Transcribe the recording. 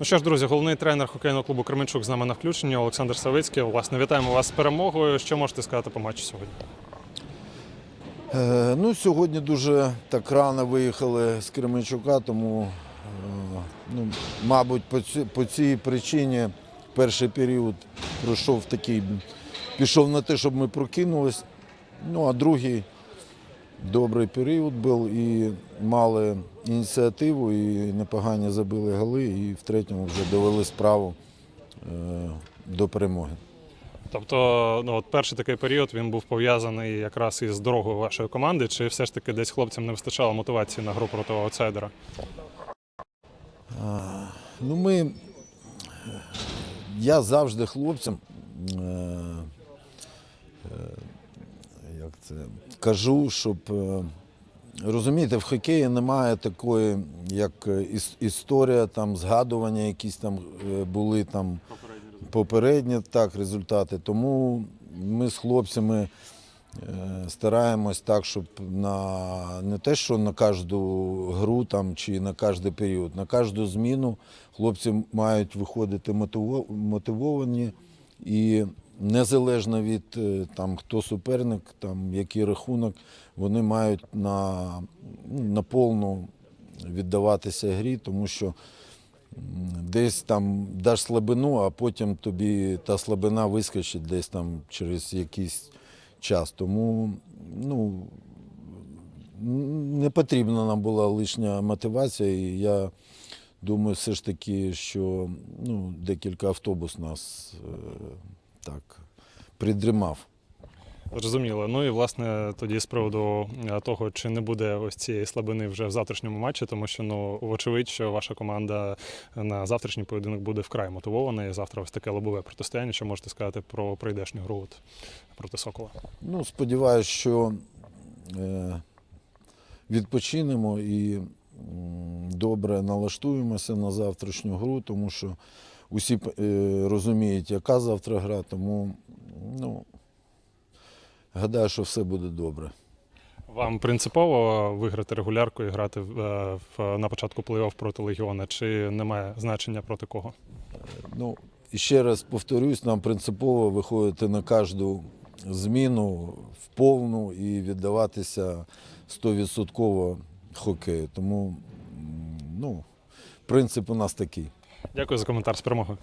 Ну що ж, друзі, головний тренер хокейного клубу Кременчук з нами на включенні Олександр Савицький. Власне, вітаємо вас з перемогою. Що можете сказати по матчу сьогодні? Е, Ну, сьогодні дуже так рано виїхали з Кременчука, тому, е, ну, мабуть, по, ці, по цій причині перший період пройшов такий, пішов на те, щоб ми прокинулись. Ну, а другий добрий період був і мали ініціативу, і непогані забили голи, і в третьому вже довели справу е, до перемоги. Тобто, ну от перший такий період він був пов'язаний якраз із дорогою вашої команди, чи все ж таки десь хлопцям не вистачало мотивації на гру проти аутсайдера? Ну, ми. Я завжди хлопцям. Як це кажу, щоб. е, Розумієте, в хокеї немає такої, як е, іс- історія, там, згадування, якісь там е, були там попередні так, результати. Тому ми з хлопцями стараємось так, щоб на не те, що на кожну гру там, чи на кожен період, на кожну зміну хлопці мають виходити мотивовані і незалежно від е, там, хто суперник, там, який рахунок, вони мають на, на повну віддаватися грі, тому що десь там даш слабину, а потім тобі та слабина вискочить десь там через якийсь час. Тому ну, не потрібна нам була лишня мотивація, і я думаю, все ж таки, що ну, декілька автобус нас е, так придрімав. Зрозуміло. Ну і власне тоді з приводу е, того, чи не буде ось цієї слабини вже в завтрашньому матчі, тому що ну вочевидь, що ваша команда на завтрашній поєдинок буде вкрай мотивована. І завтра ось таке лобове протистояння. Що можете сказати про прийдешню гру от проти Сокола? Ну, сподіваюся, що е, відпочинемо і добре налаштуємося на завтрашню гру, тому що усі е, розуміють, яка завтра гра, тому ну, гадаю, що все буде добре. Вам принципово виграти регулярку і грати в, е, в на початку плей-офф проти Легіона, чи немає значення проти кого? Ну, ще раз повторюсь, нам принципово виходити на кожну зміну в повну і віддаватися 100% хокею. Тому ну, принцип у нас такий. Дякую за коментар з перемогою.